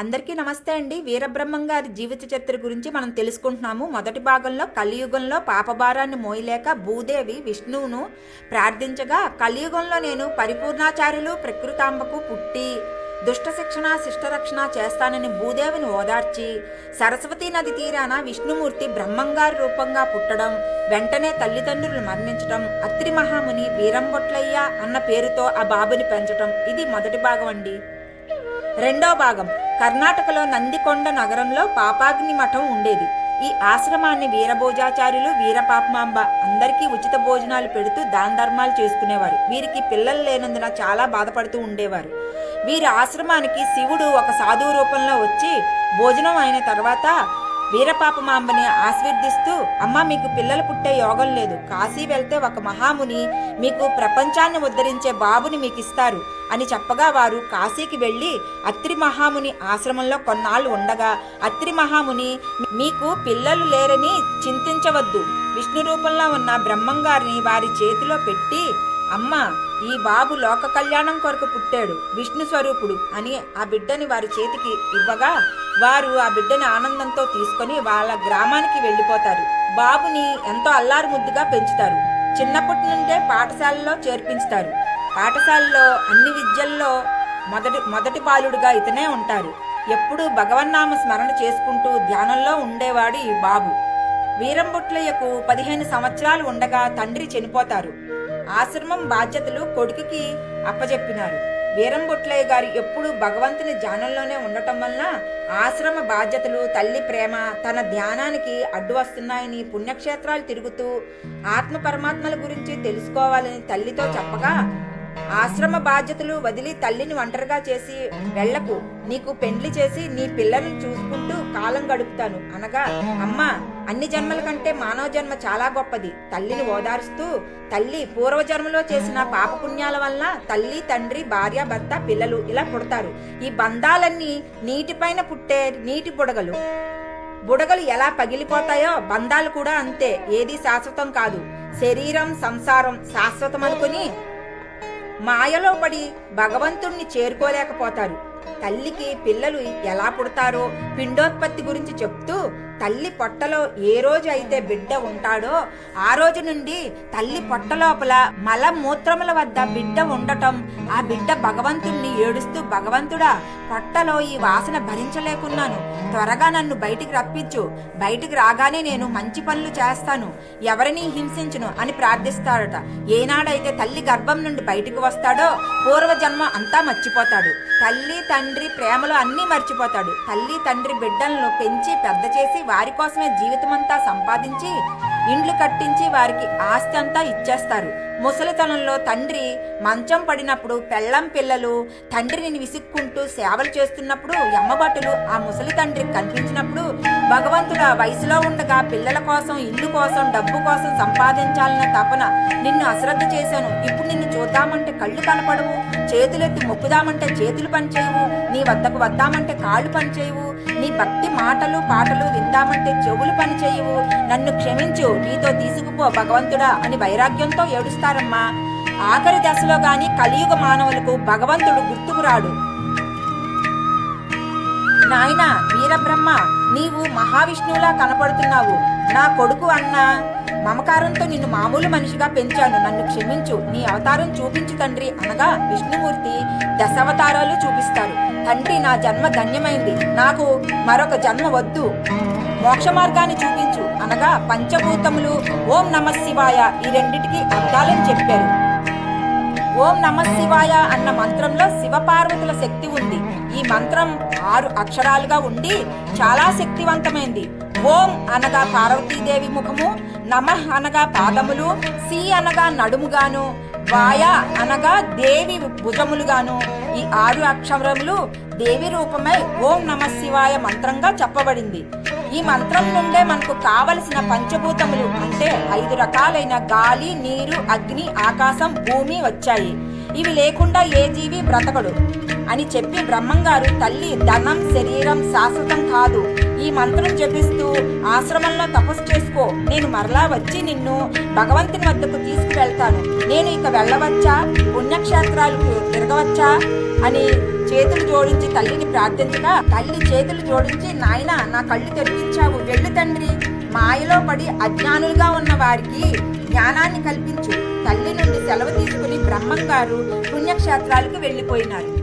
అందరికీ నమస్తే అండి. వీరబ్రహ్మం గారి జీవిత చరిత్ర గురించి మనం తెలుసుకుంటున్నాము. మొదటి భాగంలో కలియుగంలో పాపభారాన్ని మోయలేక భూదేవి విష్ణువును ప్రార్థించగా కలియుగంలో నేను పరిపూర్ణాచార్యులు ప్రకృతాంబకు పుట్టి దుష్ట శిక్షణ శిష్టరక్షణ చేస్తానని భూదేవిని ఓదార్చి సరస్వతీ నది తీరాన విష్ణుమూర్తి బ్రహ్మంగారి రూపంగా పుట్టడం వెంటనే తల్లిదండ్రులు మరణించడం అత్రి మహాముని వీరంబొట్లయ్య అన్న పేరుతో ఆ బాబుని పెంచడం ఇది మొదటి భాగం అండి. రెండో భాగం. కర్ణాటకలో నందికొండ నగరంలో పాపాగ్ని మఠం ఉండేది. ఈ ఆశ్రమాన్ని వీరభోజాచార్యులు వీరపాపమాంబ అందరికీ ఉచిత భోజనాలు పెడుతూ దాన ధర్మాలు చేసుకునేవారు. వీరికి పిల్లలు లేనందున చాలా బాధపడుతూ ఉండేవారు. వీరి ఆశ్రమానికి శివుడు ఒక సాధువు రూపంలో వచ్చి భోజనం అయిన తర్వాత వీరపాపమాంబని ఆశీర్దిస్తూ అమ్మ మీకు పిల్లలు పుట్టే యోగం లేదు. కాశీ వెళ్తే ఒక మహాముని మీకు ప్రపంచాన్ని ఉద్ధరించే బాబుని మీకు ఇస్తారు అని చెప్పగా వారు కాశీకి వెళ్ళి అత్రి మహాముని ఆశ్రమంలో కొన్నాళ్ళు ఉండగా అత్రి మహాముని మీకు పిల్లలు లేరని చింతించవద్దు. విష్ణు రూపంలో ఉన్న బ్రహ్మంగారిని వారి చేతిలో పెట్టి అమ్మ ఈ బాబు లోక కళ్యాణం కొరకు పుట్టాడు విష్ణు స్వరూపుడు అని ఆ బిడ్డని వారి చేతికి ఇవ్వగా వారు ఆ బిడ్డని ఆనందంతో తీసుకొని వాళ్ళ గ్రామానికి వెళ్ళిపోతారు. బాబుని ఎంతో అల్లారు ముద్దుగా పెంచుతారు. చిన్నప్పటి నుండే పాఠశాలలో చేర్పించుతారు. పాఠశాలలో అన్ని విద్యల్లో మొదటి మొదటి బాలుడుగా ఇతనే ఉంటారు. ఎప్పుడూ భగవన్నామ స్మరణ చేసుకుంటూ ధ్యానంలో ఉండేవాడు ఈ బాబు. వీరంబుట్లయ్యకు పదిహేను సంవత్సరాలు ఉండగా తండ్రి చనిపోతారు. ఆశ్రమం బాధ్యతలు కొడుకుకి అప్పజెప్పినారు. వీరంబొట్లయ్య గారు ఎప్పుడూ భగవంతుని ధ్యానంలోనే ఉండటం వలన ఆశ్రమ బాధ్యతలు తల్లి ప్రేమ తన ధ్యానానికి అడ్డు వస్తున్నాయని పుణ్యక్షేత్రాలు తిరుగుతూ ఆత్మ పరమాత్మల గురించి తెలుసుకోవాలని తల్లితో చెప్పగా ఆశ్రమ బాధ్యతలు వదిలి తల్లిని ఒంటరిగా చేసి వెళ్ళకు నీకు పెండ్లి చేసి నీ పిల్లల్ని చూసుకుంటూ కాలం గడుపుతాను. అనగా అమ్మ అన్ని జన్మల కంటే మానవ జన్మ చాలా గొప్పది. తల్లిని ఓదారుస్తూ తల్లి పూర్వజన్మలో చేసిన పాపపుణ్యాల వల్ల తల్లి తండ్రి భార్య భర్త పిల్లలు ఇలా పుడతారు. ఈ బంధాలన్నీ నీటిపైన పుట్టే నీటి బుడగలు. బుడగలు ఎలా పగిలిపోతాయో బంధాలు కూడా అంతే. ఏది శాశ్వతం కాదు. శరీరం సంసారం శాశ్వతం అనుకుని మాయలో పడి భగవంతుణ్ణి చేరుకోలేకపోతారు. తల్లికి పిల్లలు ఎలా పుడతారో పిండోత్పత్తి గురించి చెప్తూ తల్లి పొట్టలో ఏ రోజు అయితే బిడ్డ ఉంటాడో ఆ రోజు నుండి తల్లి పొట్ట లోపల మల మూత్రముల వద్ద బిడ్డ ఉండటం ఆ బిడ్డ భగవంతుణ్ణి ఏడుస్తూ భగవంతుడా పొట్టలో ఈ వాసన భరించలేకున్నాను. త్వరగా నన్ను బయటికి రప్పించు. బయటికి రాగానే నేను మంచి పనులు చేస్తాను. ఎవరిని హింసించును అని ప్రార్థిస్తాడట. ఏనాడైతే తల్లి గర్భం నుండి బయటికి వస్తాడో పూర్వజన్మ అంతా మర్చిపోతాడు. తల్లి తండ్రి ప్రేమలో అన్నీ మర్చిపోతాడు. తల్లి తండ్రి బిడ్డలను పెంచి పెద్ద చేసి వారి కోసమే జీవితమంతా సంపాదించి ఇండ్లు కట్టించి వారికి ఆస్తి అంతా ఇచ్చేస్తారు. ముసలితనంలో తండ్రి మంచం పడినప్పుడు పెళ్ళం పిల్లలు తండ్రిని విసుక్కుంటూ సేవలు చేస్తున్నప్పుడు ఎమ్మబాటులు ఆ ముసలి తండ్రి కనిపించినప్పుడు భగవంతుడు ఆ వయసులో ఉండగా పిల్లల కోసం ఇల్లు కోసం డబ్బు కోసం సంపాదించాలన్న తపన నిన్ను అశ్రద్ధ చేశాను. ఇప్పుడు నిన్ను చూద్దామంటే కళ్ళు కనపడవు చేతులెత్తి మొక్కుదామంటే చేతులు పనిచేయవు నీ వద్దకు వద్దామంటే కాళ్ళు పనిచేయవు నీ భక్తి మాటలు పాటలు విందామంటే చెవులు పనిచేయవు. నన్ను క్షమించు నీతో తీసుకుపో భగవంతుడా అని వైరాగ్యంతో ఏడుస్తారమ్మా. ఆఖరి దశలో గాని కలియుగ మానవులకు భగవంతుడు గుర్తుకురాడు నాయనా వీరబ్రహ్మ నీవు మహావిష్ణువులా కనపడుతున్నావు. నా కొడుకు అన్న మమకారంతో నిన్ను మామూలు మనిషిగా పెంచాను. నన్ను క్షమించు. నీ అవతారం చూపించు తండ్రి అనగా విష్ణుమూర్తి దశావతారాలు చూపిస్తారు తండ్రి నా జన్మ ధన్యమైంది. నాకు మరొక జన్మ వద్దు. మోక్ష మార్గాన్ని చూపించు అనగా పంచభూతములు ఓం నమ శివాయ ఈ రెండిటికి అర్థాలని చెప్పారు. ఓం నమ శివాయ అన్న మంత్రంలో శివపార్వతుల శక్తి ఉంది. ఈ మంత్రం ఆరు అక్షరాలుగా ఉండి చాలా శక్తివంతమైంది. ఓం అనగా పార్వతీదేవి ముఖము నమ అనగా పాదములు సి అనగా నడుముగాను వాయ అనగా దేవి భుజములుగాను. ఈ ఆరు అక్షరములు దేవి రూపమై ఓం నమ శివాయ మంత్రంగా చెప్పబడింది. ఈ మంత్రం నుండే మనకు కావలసిన పంచభూతములు అంటే ఐదు రకాలైన గాలి నీరు అగ్ని ఆకాశం భూమి వచ్చాయి. ఇవి లేకుండా ఏ జీవి బ్రతకడు. అని చెప్పి బ్రహ్మంగారు తల్లి ధనం శరీరం శాశ్వతం కాదు. ఈ మంత్రం జపిస్తూ ఆశ్రమంలో తపస్సు చేసుకో. నేను మరలా వచ్చి నిన్ను భగవంతుని వద్దకు తీసుకువెళ్తాను. నేను ఇక వెళ్ళవచ్చా? పుణ్యక్షేత్రాలకు తిరగవచ్చా? అని చేతులు జోడించి తల్లిని ప్రార్థించగా తల్లి చేతులు జోడించి నాయన నా కళ్ళు తెరిపించావు. వెళ్ళు తండ్రి. మాయలో పడి అజ్ఞానులుగా ఉన్న వారికి జ్ఞానాన్ని కల్పించు. తల్లి నుండి సెలవు తీసుకుని బ్రహ్మంగారు పుణ్యక్షేత్రాలకు వెళ్ళిపోయినారు.